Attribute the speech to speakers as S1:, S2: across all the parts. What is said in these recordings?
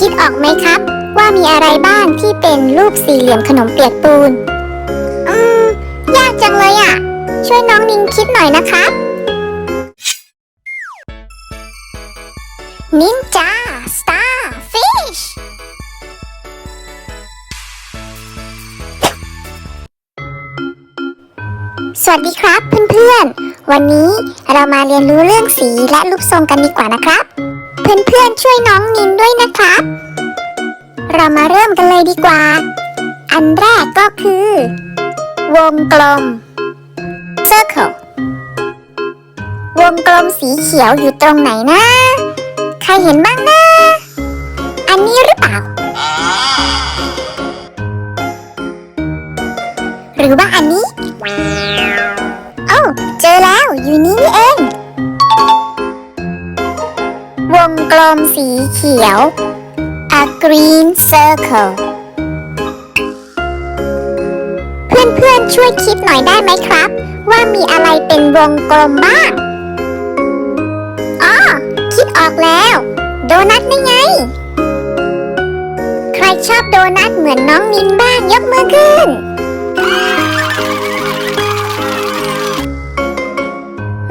S1: คิดออกไหมครับ ว่ามีอะไรบ้างที่เป็นรูปสี่เหลี่ยมขนมเปียกปูน อืม ยากจังเลยอะ่ะ ช่วยน้องนินคิดหน่อยนะครับ นินจาสตาร์ฟิชสวัสดีครับเพื่อนๆ วันนี้เรามาเรียนรู้เรื่องสีและรูปทรงกันดีกว่านะครับ เพื่อนๆช่วยน้องนินด้วยนะครับ เรามาเริ่มกันเลยดีกว่า อันแรกก็คือ วงกลม circle วงกลมสีเขียวอยู่ตรงไหนนะ ใครเห็นบ้างนะ อันนี้หรือเปล่า หรือว่าอันนี้ โอ้เจอแล้วอยู่นี่นี่เอง ลมสีเขียว a green circle เพื่อนๆช่วยคิดหน่อยได้ไหมครับ ว่ามีอะไรเป็นวงกลมบ้างอ๋อคิดออกแล้ว โดนัทนี่ไง ใครชอบโดนัทเหมือนน้องนินบ้างยกมือขึ้น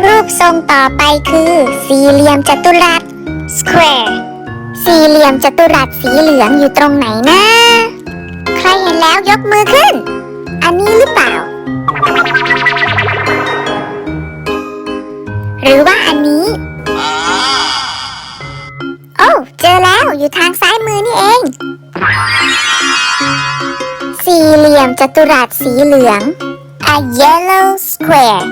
S1: รูปทรงต่อไปคือสี่เหลี่ยมจัตุรัส square สี่เหลี่ยมจัตุรัสสีเหลืองอยู่ตรงไหนนะ ใครเห็นแล้วยกมือขึ้น อันนี้หรือเปล่า หรือว่าอันนี้ โอ้เจอแล้วอยู่ทางซ้ายมือนี่เอง สี่เหลี่ยมจัตุรัสสีเหลือง a yellow square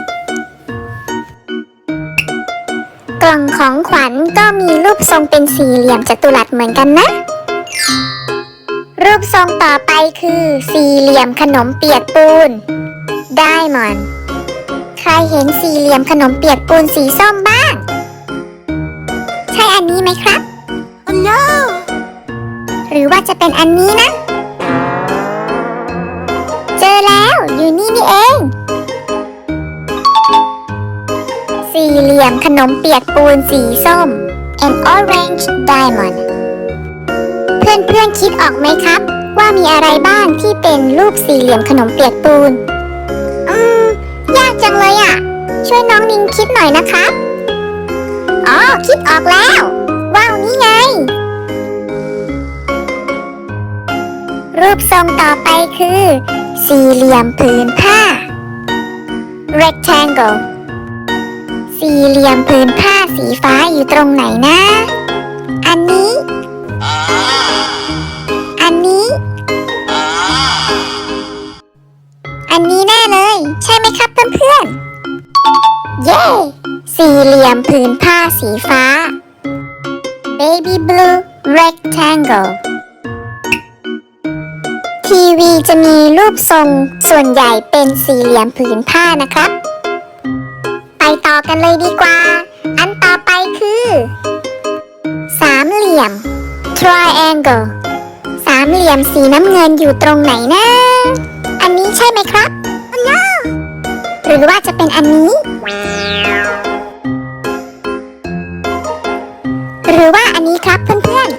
S1: กล่องของขวัญก็มีรูปทรงเป็นสี่เหลี่ยมจัตุรัสเหมือนกันนะ รูปทรงต่อไปคือสี่เหลี่ยมขนมเปียกปูน ได้มอน ใครเห็นสี่เหลี่ยมขนมเปียกปูนสีส้มบ้าง ใช่อันนี้ไหมครับ
S2: Oh no!
S1: หรือว่าจะเป็นอันนี้นะ เจอแล้วอยู่นี่นี่เอง นมเปียกปูนสีส้ม an orange diamond เพื่อนๆคิดออกไหมครับ ว่ามีอะไรบ้างที่เป็นรูปสี่เหลี่ยมขนมเปียกปูน อืม ยากจังเลยอะ่ะ ช่วยน้องนินคิดหน่อยนะครับ อ๋อ คิดออกแล้ว ว้าวนี่ไง รูปทรงต่อไปคือ สี่เหลี่ยมผืนผ้า rectangle สี่เหลี่ยมผืนผ้าสีฟ้าอยู่ตรงไหนนะ อันนี้ อันนี้ อันนี้แน่เลย ใช่ไหมครับเพื่อนๆ เย้ สี่เหลี่ยมผืนผ้าสีฟ้า baby blue rectangle ทีวีจะมีรูปทรงส่วนใหญ่เป็นสี่เหลี่ยมผืนผ้านะครับ ไปต่อกันเลยดีกว่า อันต่อไปคือ สามเหลี่ยม triangle สามเหลี่ยมสีน้ำเงินอยู่ตรงไหนนะ อันนี้ใช่ไหมครับ no หรือว่าจะเป็นอันนี้ หรือว่าอันนี้ครับเพื่อน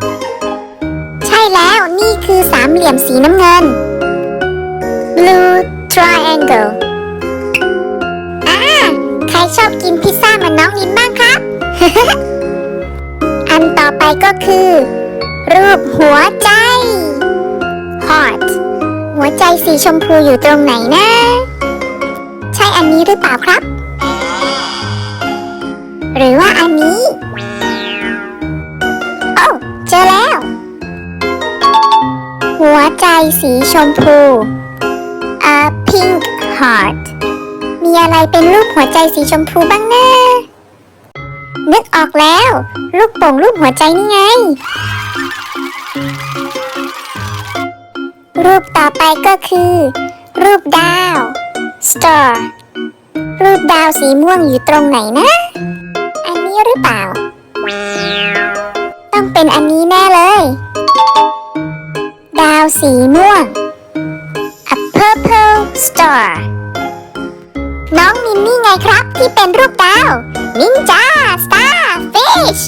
S1: ๆ ใช่แล้วนี่คือสามเหลี่ยมสีน้ำเงิน blue triangle ชอบกินพิซซ่าเหมือนน้องนินบ้างครับ อันต่อไปก็คือ รูปหัวใจ heart หัวใจสีชมพูอยู่ตรงไหนนะ ใช่อันนี้หรือเปล่าครับ หรือว่าอันนี้ โอ้เจอแล้ว หัวใจสีชมพู a pink heart มีอะไรเป็นรูปหัวใจสีชมพูบ้างนะนึกออกแล้ว ลูกโป่งรูปหัวใจนี่ไง รูปต่อไปก็คือ รูปดาว star รูปดาวสีม่วงอยู่ตรงไหนนะ อันนี้หรือเปล่า ต้องเป็นอันนี้แน่เลย ดาวสีม่วง a purple star น้องมินนี่ไงครับที่เป็นรูปดาวนินจา star fish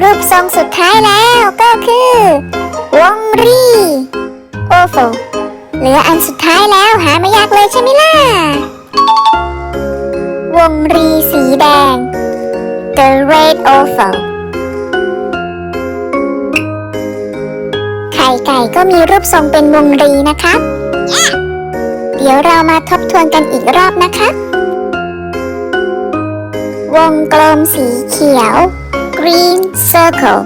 S1: ปทรงสุดท้ายแล้วก็คือ วงรี oval เหลืออันสุดท้ายแล้วหาไม่ยากเลยใช่ไหมล่ะ วงรีสีแดง the red oval ไข่ไก่ก็มีรูปทรงเป็นวงรีนะครับเดี๋ยวเรามาทบทวนกันอีกรอบนะคะ วงกลมสีเขียว green circle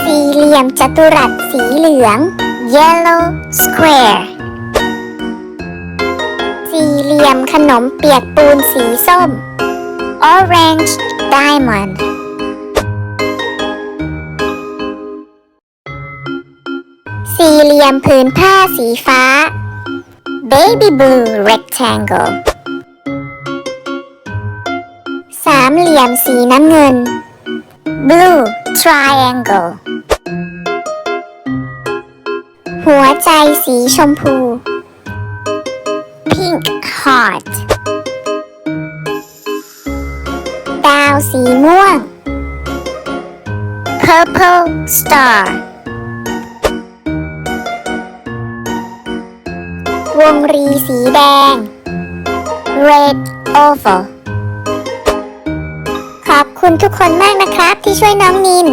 S1: สี่เหลี่ยมจัตุรัสสีเหลือง yellow square สี่เหลี่ยมขนมเปียกปูนสีส้ม orange diamond สี่เหลี่ยมผืนผ้าสีฟ้า baby blue rectangle สามเหลี่ยมสีน้ำเงิน blue triangle หัวใจสีชมพู pink heart ดาวสีม่วง purple star วงรีสีแดง red oval ขอบคุณทุกคนมากนะครับที่ช่วยน้องนิน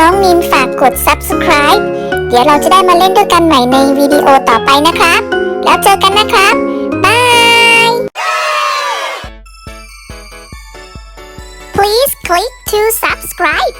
S1: น้องนินฝากกด subscribe เดี๋ยวเราจะได้มาเล่นด้วยกันใหม่ในวิดีโอต่อไปนะครับ แล้วเจอกันนะครับบาย Please click to subscribe